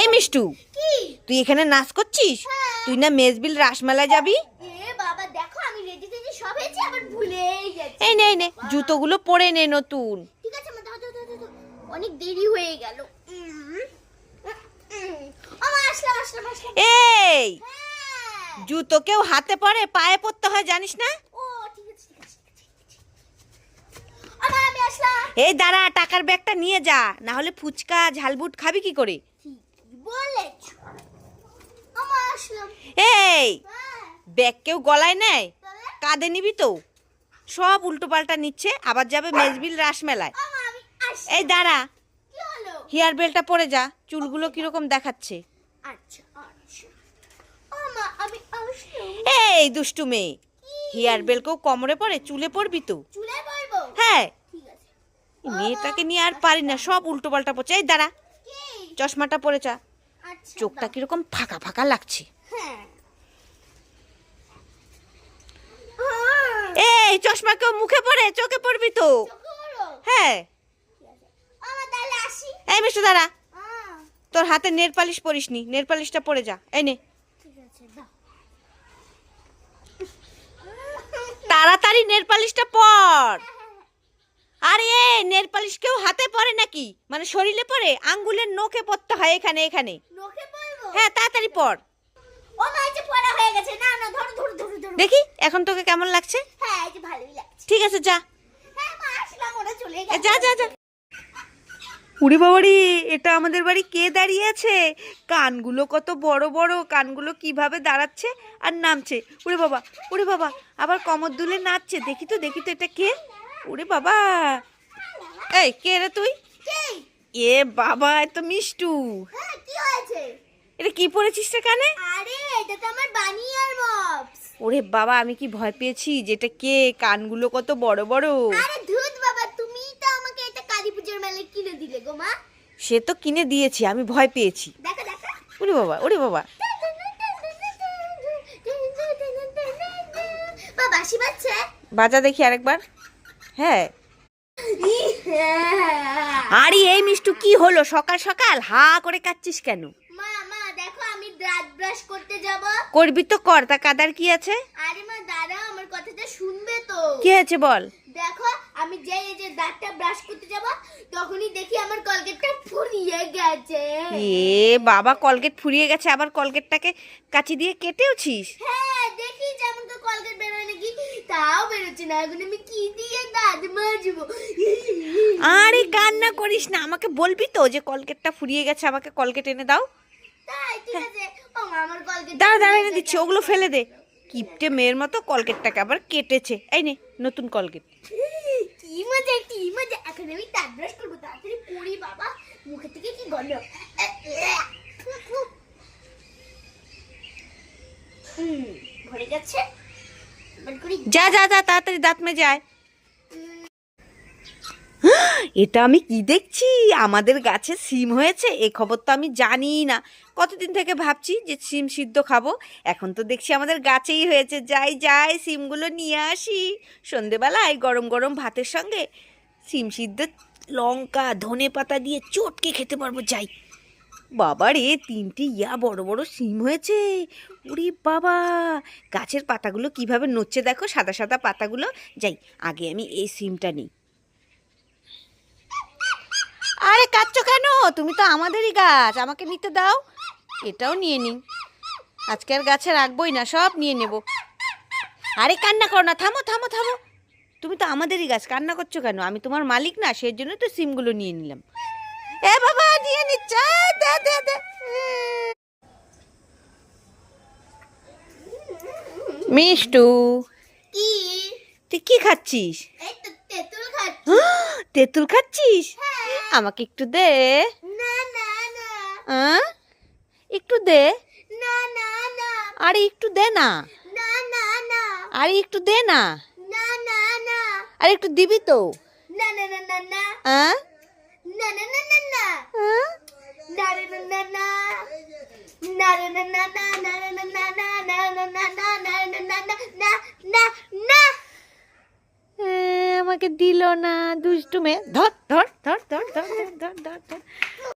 এই মিষ্টু তুই এখানে নাচ করছিস? তুই না মেজবিল রাসমেলা যাবি? এই নে নে জুতোগুলো পরে নে নতুন। অনেক দেরি হয়ে গেল। এই! জুতো কেউ হাতে পরে পায়ে পড়তে হয় জানিস না? এই দাঁড়া টাকার ব্যাগটা নিয়ে যা না হলে ফুচকা ঝালবুট খাবি কি করে? এই হ্যাঁ। ব্যাগ কেউ গলায় নেয়? কাঁধে নিবি তো? সব উল্টো পাল্টা নিচ্ছে আবার যাবে মেজবিল রাসমেলায়। এই দাঁড়া। হেয়ার বেলটা পরে যা চুলগুলো কীরকম দেখাচ্ছে। আচ্ছা আচ্ছা। এই দুষ্টু মেয়ে হেয়ার বেল কেউ কোমরে পরে চুলে পড়বি তো? হ্যাঁ। মেয়েটাকে নিয়ে আর পারি না সব উল্টো পাল্টা পড়ছে। এই দাঁড়া। চশমাটা পরে আচ্ছা চোখটা দাও। কীরকম ফাঁকা ফাঁকা লাগছে। হ্যাঁ। এই চশমা কেউ মুখে পড়ে? চোখে পড়বি তো। হ্যাঁ। এই মিষ্টু দাঁড়া। তোর হাতে নেল পালিশ পরিসনি। নেল পালিশটা পরে যা। এই নে। তাড়াতাড়ি নেল পালিশটা পর। আরে নেল পালিশ কেউ হাতে পরে নাকি? মানে শরীরে পরে? আঙ্গুলের নখে পড়তে হয় এখানে এখানে। হ্যাঁ তাড়াতাড়ি পর ও মা এই যে পড়া হয়ে গেছে। না না ধরো ধরো ধরো ধরো। দেখি এখন তোকে কেমন লাগছে? হ্যাঁ এই যে ভালোই লাগছে। ঠিক আছে যা। হ্যাঁ মা আসলাম ওরা চলে এ, গেছে। যা যা যা। উড়ি বাবারি এটা আমাদের বাড়ি কে দাঁড়িয়ে আছে কানগুলো কত বড় বড় কানগুলো কীভাবে দাঁড়াচ্ছে আর নামছে? উড়ে বাবা উড়ে বাবা আবার কমর দুলে নাচছে। দেখি তো দেখি তো এটা কে? উড়ে বাবা। এই কে রে তুই? এ বাবা এ তো মিষ্টু। হ্যাঁ এটা কি পড়েছিস রে কানে আরে এটা তো আমার বানিয়ার মপস ওরে বাবা আমি কি ভয় পেয়েছি যেটা কে? কানগুলো কত বড় বড়। আরে ধুত বাবা তুমিই তো আমাকে এটা কালী পুজোর মেলায় কিনে দিলে গো মা। সে তো কিনে দিয়েছি আমি ভয় পেয়েছি। দেখো দেখো। ওরে বাবা ওরে বাবা। বা বাসি বাজছে বাজা দেখি আরেকবার। হ্যাঁ। আরে এই মিষ্টু কি হলো? সকাল সকাল? হা করে কাচ্ছিস কেন? মা মা দেখো আমি দাঁত ব্রাশ করতে যাব। করবি তো কর তা কাদার কি আছে? আরে মা দাঁড়াও আমার কথাটা শুনবে তো। কি হয়েছে বল? দেখো আমি যে এই যে দাঁতটা ব্রাশ করতে যাব তখনই দেখি আমার কলগেটটা ফুরিয়ে গেছে। এ বাবা কলগেট ফুরিয়ে গেছে আবার কলগেটটাকে কাচি দিয়ে কেটেওছিস? হ্যাঁ দেখি যেমন কলগেট বেরোয় নাকি? তাও বেরোচ্ছে না। এখন আমি কি দিয়ে দাঁত মাজবো? আরে কান্না করিস না। আমাকে বলবি তো যে কলগেটটা ফুরিয়ে গেছে আমাকে কলগেট এনে দাও। তাই ঠিক আছে। ও আমার কলগেট দাঁড়া দাঁড়া এনে দিচ্ছি। ওগুলো ফেলে দে। কিপটে মেয়ের মতো কলগেটটাকে আবার কেটেছে। এই নে নতুন কলগেট কি মজা কি মজা। এখন আমি দাঁত ব্রাশ করব। তাড়াতাড়ি করি বাবা। মুখে থেকে কি গন্ধ? ভরে করি যা যা যা, তাড়াতাড়ি দাঁত যায় এটা আমি কি দেখছি? আমাদের গাছে সিম হয়েছে, এ খবর তো আমি জানি না। কতদিন থেকে ভাবছি যে সিম সিদ্ধ খাব, এখন তো দেখছি আমাদের গাছেই হয়েছে। যাই যাই, সিমগুলো নিয়ে আসি। সন্ধেবেলায় গরম গরম ভাতের সঙ্গে সিম সিদ্ধ লঙ্কা, ধনে পাতা দিয়ে চটকে খেতে পারব, যাই। বাবা রে তিনটে ইয়া বড় বড় সিম হয়েছে। ওরে বাবা! গাছের পাতাগুলো কীভাবে নড়ছে দেখো, সাদা সাদা পাতাগুলো। যাই, আগে আমি এই সিমটা নিই। আরে কাচ্ছ কেন? তুমি তো আমাদেরই গাছ, আমাকে নিতে দাও। এটাও নিয়ে নিই। আজকে আর গাছে রাখবোই না, সব নিয়ে নেব। আরে, কান্না করো না, থামো থামো থামো। তুমি তো আমাদেরই গাছ, কান্না করছ কেন? আমি তোমার মালিক না সেই জন্য তো সিমগুলো নিয়ে নিলাম। এ বাবা নিয়ে নিচ্ছে? দে দে দে মিষ্টু কি তুই কি খাচ্ছিস তেঁতুল খাচ্ছিস হ্যাঁ। আমাকে একটু দে না না না একটু দে না না না আরে একটু দে না না না না আরে একটু দে না না না না আরে একটু দিবি তো না না না না না? না না না না আমাকে দিল না দুষ্টুমে। ধর ধর ধর ধর ধর ধর ধর ধর।